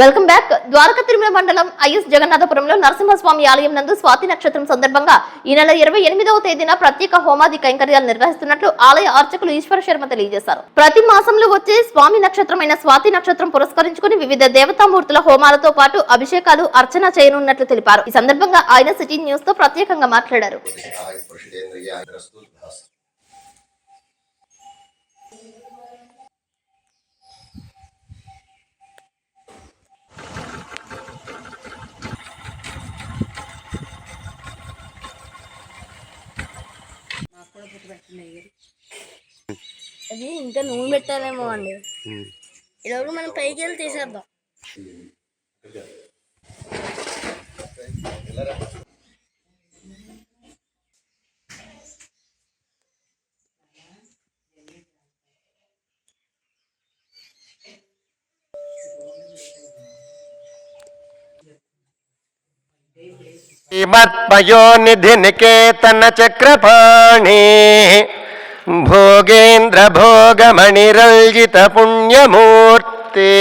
Welcome back. Dwaraka Tirumala మండలం is జగన్నాథపురంలో Narasimhaswamy ఆలయం నందు స్వాతి నక్షత్రం సందర్భంగా ఈ నెల ఇరవై ఎనిమిదవ తేదీన ప్రత్యేక హోమాది కైంకర్యాలు నిర్వహిస్తున్నట్లు ఆలయ అర్చకులు ఈశ్వర శర్మ తెలియజేశారు. ప్రతి మాసంలో వచ్చే స్వామి నక్షత్రమైన స్వాతి నక్షత్రం పురస్కరించుకుని వివిధ దేవతామూర్తుల హోమాలతో పాటు అభిషేకాలు అర్చన చేయనున్నట్లు తెలిపారు. ఈ సందర్భంగా ఆయన సిటీ న్యూస్తో ప్రత్యేకంగా మాట్లాడారు. అది ఇంకా నూనె పెట్టాలేమో అండి. ఈరోజు మనం పైకి వెళ్ళి తీసేద్దాం. శ్రీమత్పయోనిధి నికేతన చక్రపాణి भोगेन्द्रभोगमणिरल्जितपुण्यमूर्ते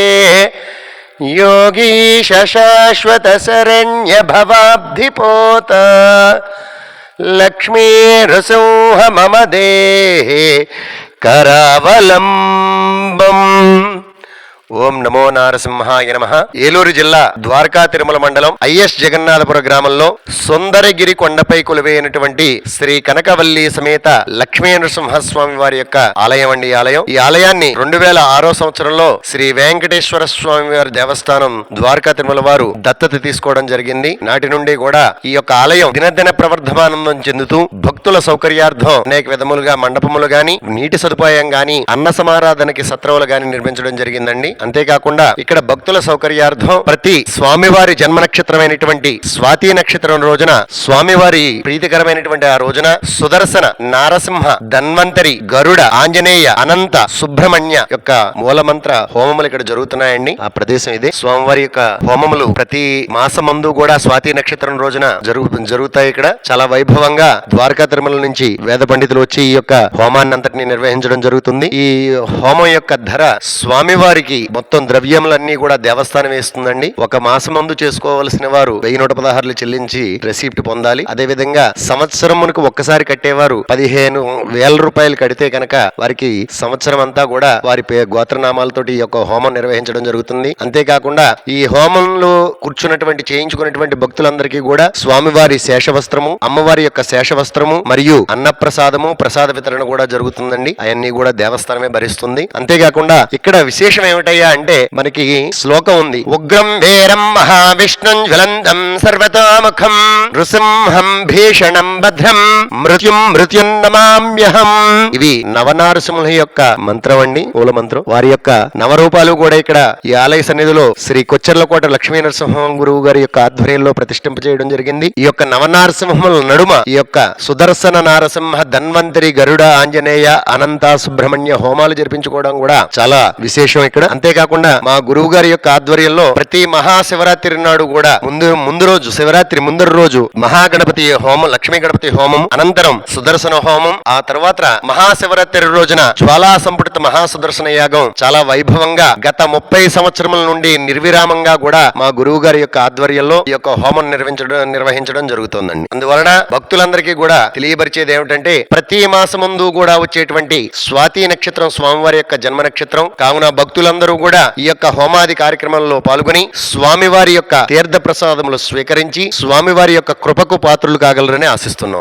योगीशशाश्वतशरण्यभवाब्धिपोत लक्ष्मीरसिंह मम देहे करावलम्बम्। ఓం నమో నారసింహాయ నమ. ఏలూరు జిల్లా ద్వారకా తిరుమల మండలం ఐఎస్ జగన్నాథపుర గ్రామంలో సుందరగిరి కొండపై కొలువైనటువంటి శ్రీ కనకవల్లి సమేత లక్ష్మీ నరసింహస్వామి వారి యొక్క ఆలయం అండి ఈ ఆలయం. ఈ ఆలయాన్ని రెండు వేల ఆరో సంవత్సరంలో శ్రీ వెంకటేశ్వర స్వామి వారి దేవస్థానం ద్వారకా తిరుమల వారు దత్తత తీసుకోవడం జరిగింది. నాటి నుండి కూడా ఈ యొక్క ఆలయం దినదిన ప్రవర్ధమానందం చెందుతూ భక్తుల సౌకర్యార్థం అనేక విధములుగా మండపములు గాని నీటి సదుపాయం గాని అన్న సమారాధనకి సత్రములు గాని నిర్మించడం జరిగిందండి. అంతేకాకుండా ఇక్కడ భక్తుల సౌకర్యార్థం ప్రతి స్వామివారి జన్మ నక్షత్రమైనటువంటి స్వాతి నక్షత్రం రోజున స్వామివారి ప్రీతికరమైనటువంటి ఆ రోజున సుదర్శన నారసింహ ధన్వంతరి గరుడ ఆంజనేయ అనంత సుబ్రహ్మణ్య యొక్క మూలమంత్ర హోమములు ఇక్కడ జరుగుతున్నాయండి. ఆ ప్రదేశం ఇది. స్వామివారి యొక్క హోమములు ప్రతి మాసమందు కూడా స్వాతి నక్షత్రం రోజున జరుగు జరుగుతాయి ఇక్కడ. చాలా వైభవంగా ద్వారకా తిరుమల నుంచి వేద పండితులు వచ్చి ఈ యొక్క హోమాన్ని అంతటిని నిర్వహించడం జరుగుతుంది. ఈ హోమం యొక్క ధర స్వామివారికి మొత్తం ద్రవ్యములన్నీ కూడా దేవస్థానం వేస్తుందండి. ఒక మాసమందు చేసుకోవలసిన వారు వెయ్యి నూట పదహారులు చెల్లించి రెసిప్ట్ పొందాలి. అదే విధంగా సంవత్సరమునకు ఒక్కసారి కట్టేవారు పదిహేను వేల రూపాయలు కడితే కనుక వారికి సంవత్సరం అంతా కూడా వారి పే గోత్రనామాలతోటి ఈ యొక్క హోమం నిర్వహించడం జరుగుతుంది. అంతేకాకుండా ఈ హోమంలో కూర్చున్నటువంటి చేయించుకున్నటువంటి భక్తులందరికీ కూడా స్వామివారి శేషవస్త్రము అమ్మవారి యొక్క శేషవస్త్రము మరియు అన్నప్రసాదము ప్రసాద వితరణ కూడా జరుగుతుందండి. అవన్నీ కూడా దేవస్థానమే భరిస్తుంది. అంతేకాకుండా ఇక్కడ విశేషం ఏమిటయ్యా అంటే మనకి శ్లోకం ఉంది. ఉగ్రం వేరం మహావిష్ణుం జ్వలంతం సర్వతోముఖం నృసింహం భీషణం భద్రం మృత్యుం మృత్యుం నమామ్యహం. ఇవి నవనారసింహుల యొక్క మంత్రం అండి మూల మంత్రం. వారి యొక్క నవరూపాలు కూడా ఇక్కడ ఈ ఆలయ సన్నిధిలో శ్రీ కొచ్చెర్లకోట లక్ష్మీ నరసింహం గురువు గారి యొక్క ఆధ్వర్యంలో ప్రతిష్ఠింపజేయడం జరిగింది. ఈ యొక్క నవనారసింహముల నడుమ ఈ యొక్క సుదర్శన నారసింహ ధన్వంతరి గరుడ ఆంజనేయ అనంత సుబ్రహ్మణ్య హోమాలు జరిపించుకోవడం కూడా చాలా విశేషం ఇక్కడ. అంతేకాకుండా మా గురువు గారి యొక్క ఆధ్వర్యంలో ప్రతి మహాశివరాత్రి నాడు కూడా ముందు ముందు రోజు శివరాత్రి ముందర రోజు మహాగణపతి హోమం లక్ష్మీ గణపతి హోమం అనంతరం సుదర్శన హోమం ఆ తర్వాత మహాశివరాత్రి రోజున జ్వాలా సంపుటిత మహాసుదర్శన యాగం చాలా వైభవంగా గత ముప్పై సంవత్సరముల నుండి నిర్విరామంగా కూడా మా గురువు గారి యొక్క ఆధ్వర్యంలో ఈ యొక్క హోమం నిర్వహించడం నిర్వహించడం జరుగుతుందండి. అందువలన భక్తులందరికీ కూడా తెలియపరిచేది ఏమిటంటే ప్రతి మాసముందు కూడా వచ్చేటువంటి స్వాతి నక్షత్రం స్వామివారి యొక్క జన్మ నక్షత్రం కావున భక్తులందరూ కూడా ఈ యొక్క హోమాది కార్యక్రమంలో పాల్గొని స్వామివారి యొక్క తీర్థ ప్రసాదములు స్వీకరించి స్వామివారి యొక్క కృపకు పాత్రులు కాగలరని ఆశిస్తున్నాం.